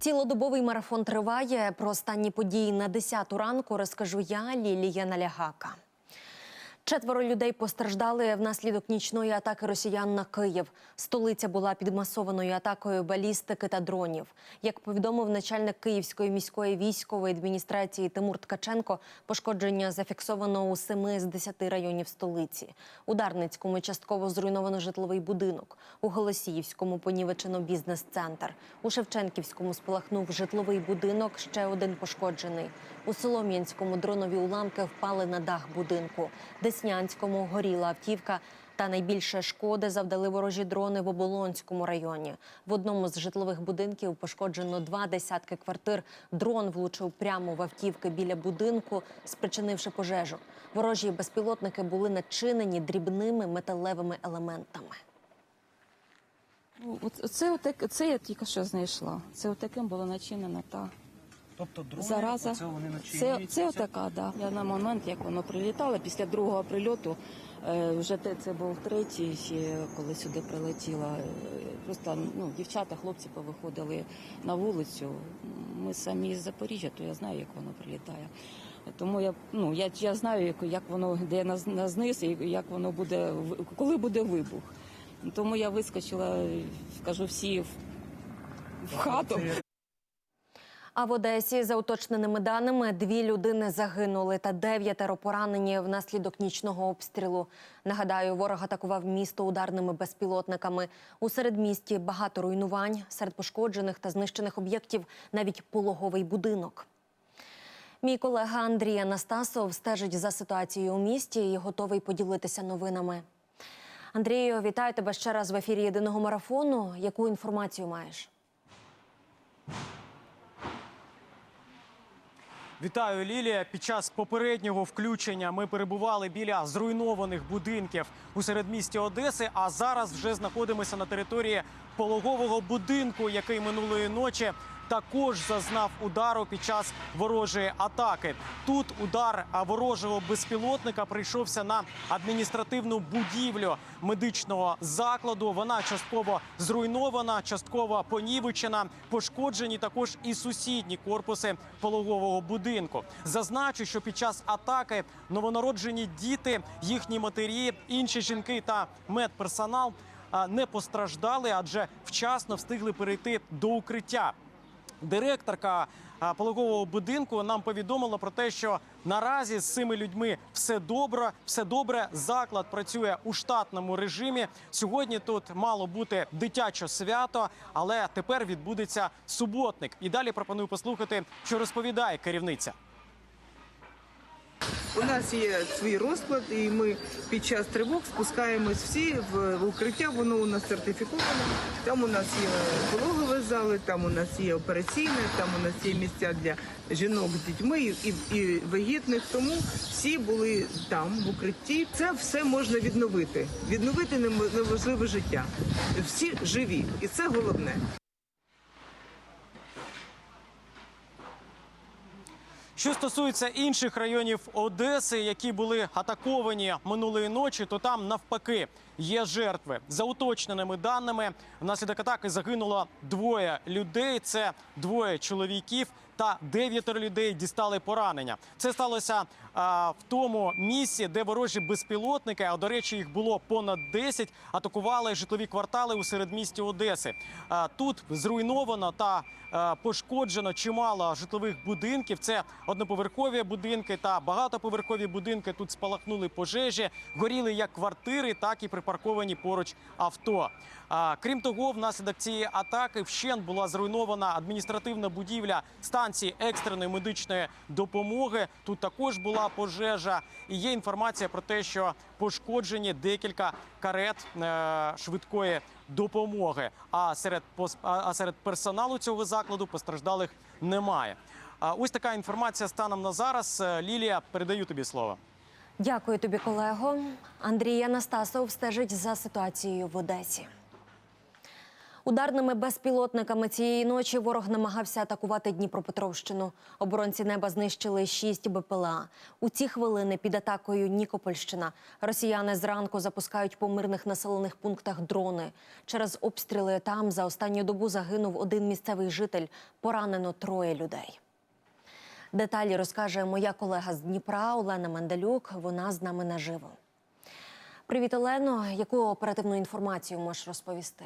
Цілодобовий марафон триває. Про останні події на 10 ранку розкажу я, Лілія Налягака. Четверо людей постраждали внаслідок нічної атаки росіян на Київ. Столиця була під масованою атакою балістики та дронів. Як повідомив начальник Київської міської військової адміністрації Тимур Ткаченко, пошкодження зафіксовано у семи з десяти районів столиці. У Дарницькому частково зруйновано житловий будинок. У Голосіївському понівечено бізнес-центр. У Шевченківському спалахнув житловий будинок. Ще один пошкоджений. У Солом'янському дронові уламки впали на дах будинку. Деснянському горіла автівка. Та найбільше шкоди завдали ворожі дрони в Оболонському районі. В одному з житлових будинків пошкоджено два десятки квартир. Дрон влучив прямо в автівки біля будинку, спричинивши пожежу. Ворожі безпілотники були начинені дрібними металевими елементами. Це, отак, це я тільки що знайшла. Це отаким було начинено та Тобто дрони, зараза. оце вони Це, це отака, да. Я на момент, як воно прилітало, після другого прильоту, е, вже те, це був третій, ще коли сюди прилетіло. е, Просто ну, дівчата, хлопці повиходили на вулицю. Ми самі з Запоріжжя, то я знаю, як воно прилітає. Тому я, ну, я, я знаю, як, як воно йде на, на зниз і як воно буде, коли буде вибух. Тому я вискочила, кажу, всі в, в хату. А в Одесі, за уточненими даними, дві людини загинули та дев'ятеро поранені внаслідок нічного обстрілу. Нагадаю, ворог атакував місто ударними безпілотниками. У середмісті багато руйнувань, серед пошкоджених та знищених об'єктів навіть пологовий будинок. Мій колега Андрій Анастасов стежить за ситуацією у місті і готовий поділитися новинами. Андрію, вітаю тебе ще раз в ефірі єдиного марафону. Яку інформацію маєш? Вітаю, Лілія. Під час попереднього включення ми перебували біля зруйнованих будинків у середмісті Одеси. А зараз вже знаходимося на території пологового будинку, який минулої ночі також зазнав удару під час ворожої атаки. Тут удар ворожого безпілотника прийшовся на адміністративну будівлю медичного закладу. Вона частково зруйнована, частково понівечена. Пошкоджені також і сусідні корпуси пологового будинку. Зазначу, що під час атаки новонароджені діти, їхні матері, інші жінки та медперсонал не постраждали, адже вчасно встигли перейти до укриття. Директорка пологового будинку нам повідомила про те, що наразі з цими людьми все добре, все добре. Заклад працює у штатному режимі. Сьогодні тут мало бути дитяче свято, але тепер відбудеться суботник. І далі пропоную послухати, що розповідає керівниця. У нас є свій розклад, і ми під час тривог спускаємось всі в, укриття. Воно у нас сертифіковане. Там у нас є пологові зали, там у нас є операційне, там у нас є місця для жінок з дітьми і, і вагітних. Тому всі були там в укритті. Це все можна відновити. Відновити немо- неможливе життя. Всі живі, і це головне. Що стосується інших районів Одеси, які були атаковані минулої ночі, то там навпаки є жертви. За уточненими даними, внаслідок атаки загинуло двоє людей. Це двоє чоловіків та дев'ятеро людей дістали поранення. Це сталося в тому місці, де ворожі безпілотники, а до речі, їх було понад 10, атакували житлові квартали у середмісті Одеси. Тут зруйновано та пошкоджено чимало житлових будинків. Це одноповерхові будинки та багатоповерхові будинки. Тут спалахнули пожежі, горіли як квартири, так і припарковані поруч авто. Крім того, внаслідок цієї атаки вщент була зруйнована адміністративна будівля станції екстреної медичної допомоги. Тут також була пожежа. І є інформація про те, що пошкоджені декілька карет е, швидкої допомоги. А серед а серед персоналу цього закладу постраждалих немає. Ось така інформація станом на зараз. Е, Лілія, передаю тобі слово. Дякую тобі, колего. Андрій Анастасов стежить за ситуацією в Одесі. Ударними безпілотниками цієї ночі ворог намагався атакувати Дніпропетровщину. Оборонці неба знищили шість БПЛА. У ці хвилини під атакою Нікопольщина. Росіяни зранку запускають по мирних населених пунктах дрони. Через обстріли там за останню добу загинув один місцевий житель. Поранено троє людей. Деталі розкаже моя колега з Дніпра Олена Мандалюк. Вона з нами наживо. Привіт, Олено. Яку оперативну інформацію можеш розповісти?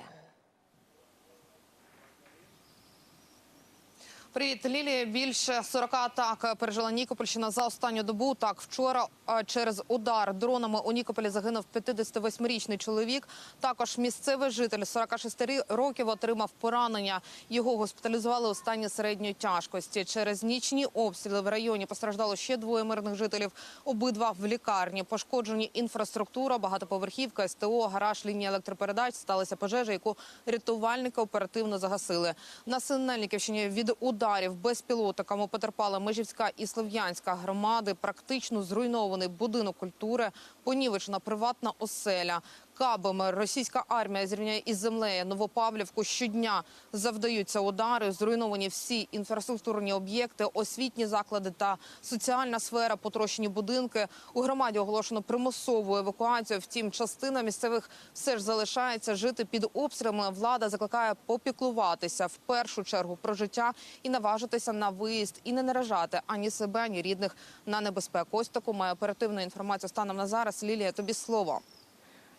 Привіт, Лілія. Більше 40 атак пережила Нікопольщина за останню добу. Так, вчора е, через удар дронами у Нікополі загинув 58-річний чоловік. Також місцевий житель 46 років отримав поранення. Його госпіталізували у стані середньої тяжкості. Через нічні обстріли в районі постраждало ще двоє мирних жителів. Обидва в лікарні. Пошкоджені інфраструктура, багатоповерхівка, СТО, гараж, лінія електропередач. Сталася пожежа, яку рятувальники оперативно загасили. На Синельниківщині від ударів безпілотниками потерпала Межівська і Слов'янська громади. Практично зруйнований будинок культури, понівечена приватна оселя. Кабами російська армія зрівняє із землею Новопавлівку. Щодня завдаються удари. Зруйновані всі інфраструктурні об'єкти, освітні заклади та соціальна сфера, потрощені будинки. У громаді оголошено примусову евакуацію. Втім, частина місцевих все ж залишається жити під обстрілами. Влада закликає попіклуватися в першу чергу про життя і наважитися на виїзд і не наражати ані себе, ані рідних на небезпеку. Ось таку має оперативну інформацію станом на зараз. Лілія, тобі слово.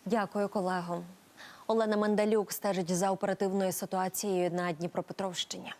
Дякую, колего. Олена Мандалюк стежить за оперативною ситуацією на Дніпропетровщині.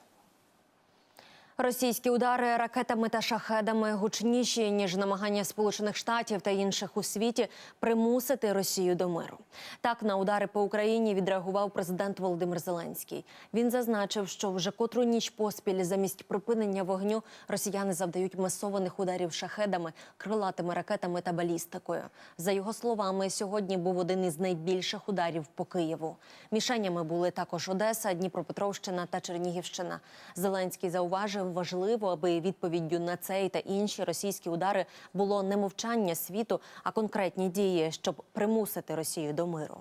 Російські удари ракетами та шахедами гучніші ніж намагання Сполучених Штатів та інших у світі примусити Росію до миру. Так на удари по Україні відреагував президент Володимир Зеленський. Він зазначив, що вже котру ніч поспіль замість припинення вогню росіяни завдають масованих ударів шахедами, крилатими ракетами та балістикою. За його словами, сьогодні був один із найбільших ударів по Києву. Мішенями були також Одеса, Дніпропетровщина та Чернігівщина. Зеленський зауважив, важливо, аби відповіддю на цей та інші російські удари було не мовчання світу, а конкретні дії, щоб примусити Росію до миру.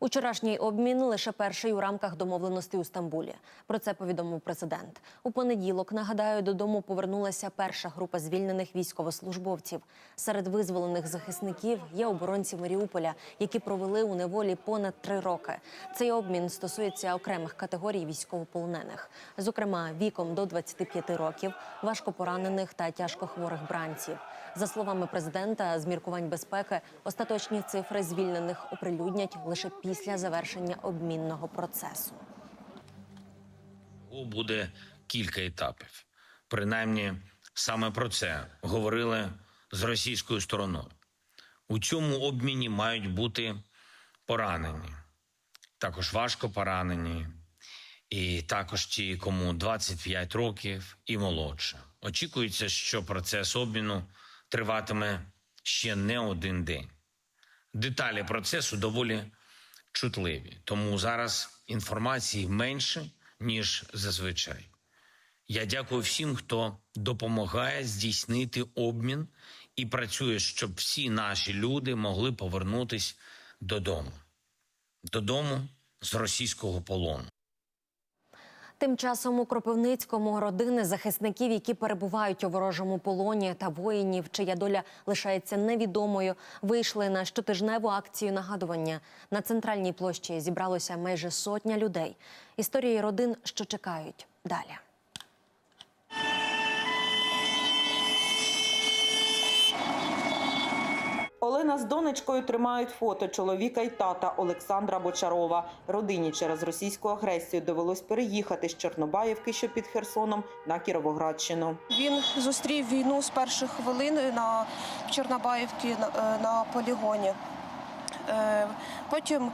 Учорашній обмін лише перший у рамках домовленостей у Стамбулі. Про це повідомив президент. У понеділок, нагадаю, додому повернулася перша група звільнених військовослужбовців. Серед визволених захисників є оборонці Маріуполя, які провели у неволі понад три роки. Цей обмін стосується окремих категорій військовополонених, зокрема віком до 25 років, важкопоранених та тяжкохворих бранців. За словами президента, з міркувань безпеки остаточні цифри звільнених оприлюднять лише після завершення обмінного процесу. Буде кілька етапів. Принаймні, саме про це говорили з російською стороною. У цьому обміні мають бути поранені, також важко поранені, і також ті, кому 25 років і молодше. Очікується, що процес обміну триватиме ще не один день. Деталі процесу доволі чутливі, тому зараз інформації менше, ніж зазвичай. Я дякую всім, хто допомагає здійснити обмін і працює, щоб всі наші люди могли повернутися додому, додому з російського полону. Тим часом у Кропивницькому родини захисників, які перебувають у ворожому полоні, та воїнів, чия доля лишається невідомою, вийшли на щотижневу акцію нагадування. На центральній площі зібралося майже сотня людей. Історії родин, що чекають далі. Олена з донечкою тримають фото чоловіка й тата Олександра Бочарова. Родині через російську агресію довелось переїхати з Чорнобаївки, що під Херсоном, на Кіровоградщину. Він зустрів війну з перших хвилин на Чорнобаївці на, е, на полігоні. Е, Потім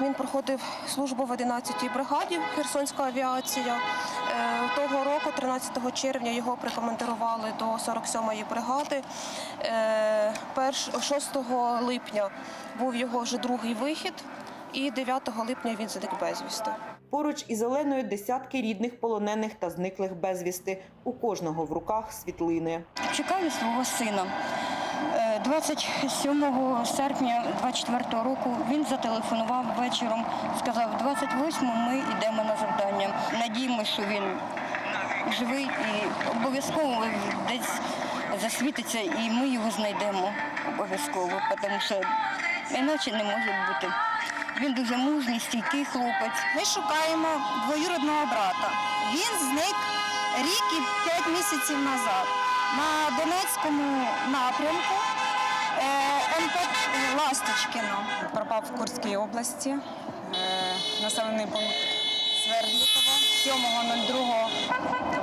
він проходив службу в 11-й бригаді Херсонська авіація. Е, Того року, 13 червня, його прикомандирували до 47-ї бригади. Е, 6 липня був його вже другий вихід, і 9 липня він зник безвісти. Поруч із Оленою десятки рідних полонених та зниклих безвісти. У кожного в руках світлини. Чекаю свого сина. Е, Е, 27 серпня 24 року він зателефонував вечором, сказав, 28-му ми йдемо на завдання. Надіємося, що він живий і обов'язково десь засвітиться, і ми його знайдемо обов'язково, тому що іначе не може бути. Він дуже мужній, стійкий хлопець. Ми шукаємо двоюродного брата. Він зник рік і п'ять місяців назад на Донецькому напрямку МП Ласточкіно. пропав в Курській області, е, населений пункт Свердлікова. 7.02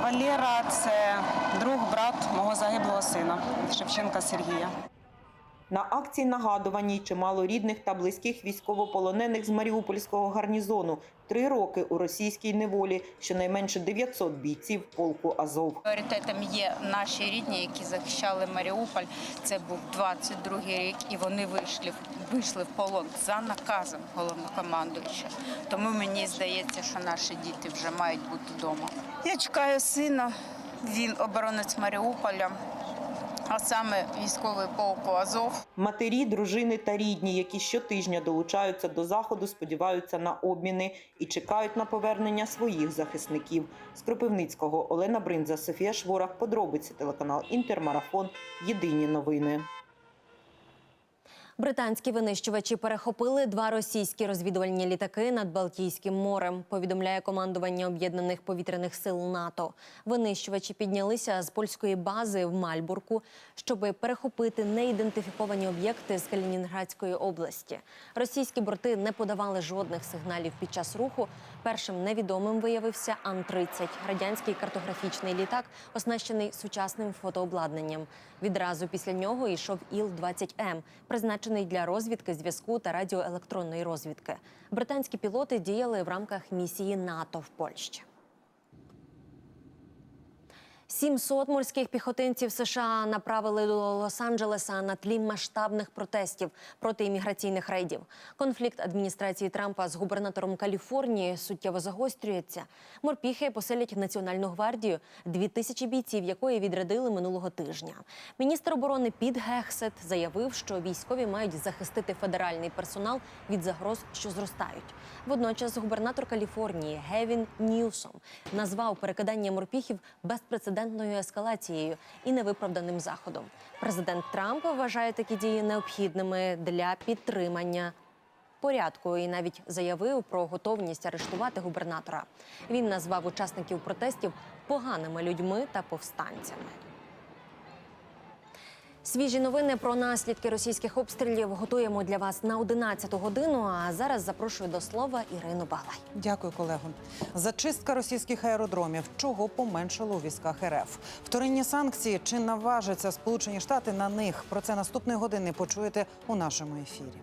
Валера це друг, брат мого загиблого сина Шевченка Сергія. На акції нагадуваній чимало рідних та близьких військовополонених з Маріупольського гарнізону. Три роки у російській неволі, щонайменше 900 бійців полку Азов. Пріоритетом є наші рідні, які захищали Маріуполь. Це був 22-й рік, і вони вийшли, вийшли в полон за наказом головнокомандуючого. Тому мені здається, що наші діти вже мають бути вдома. Я чекаю сина. Він оборонець Маріуполя, а саме військовий полк Азов. Матері, дружини та рідні, які щотижня долучаються до заходу, сподіваються на обміни і чекають на повернення своїх захисників. З Кропивницького Олена Бринза, Софія Шворах. Подробиці телеканал Інтермарафон. Єдині новини. Британські винищувачі перехопили два російські розвідувальні літаки над Балтійським морем. Повідомляє командування об'єднаних повітряних сил НАТО. Винищувачі піднялися з польської бази в Мальбурку, щоб перехопити неідентифіковані об'єкти з Калінінградської області. Російські борти не подавали жодних сигналів під час руху. Першим невідомим виявився Ан-30 – радянський картографічний літак, оснащений сучасним фотообладнанням. Відразу після нього йшов Іл-20М, призначений для розвідки, зв'язку та радіоелектронної розвідки. Британські пілоти діяли в рамках місії НАТО в Польщі. 700 морських піхотинців США направили до Лос-Анджелеса на тлі масштабних протестів проти імміграційних рейдів. Конфлікт адміністрації Трампа з губернатором Каліфорнії суттєво загострюється. Морпіхи поселять Національну гвардію, дві тисячі бійців, якої відрядили минулого тижня. Міністр оборони Піт Гексет заявив, що військові мають захистити федеральний персонал від загроз, що зростають. Водночас губернатор Каліфорнії Гевін Ньюсом назвав перекидання морпіхів безпрецедентною ескалацією і невиправданим заходом. Президент Трамп вважає такі дії необхідними для підтримання порядку і навіть заявив про готовність арештувати губернатора. Він назвав учасників протестів поганими людьми та повстанцями. Свіжі новини про наслідки російських обстрілів готуємо для вас на 11 годину. А зараз запрошую до слова Ірину Балай. Дякую, колего. Зачистка російських аеродромів. Чого поменшало у військах РФ? Вторинні санкції чи наважаться Сполучені Штати на них? Про це наступної години почуєте у нашому ефірі.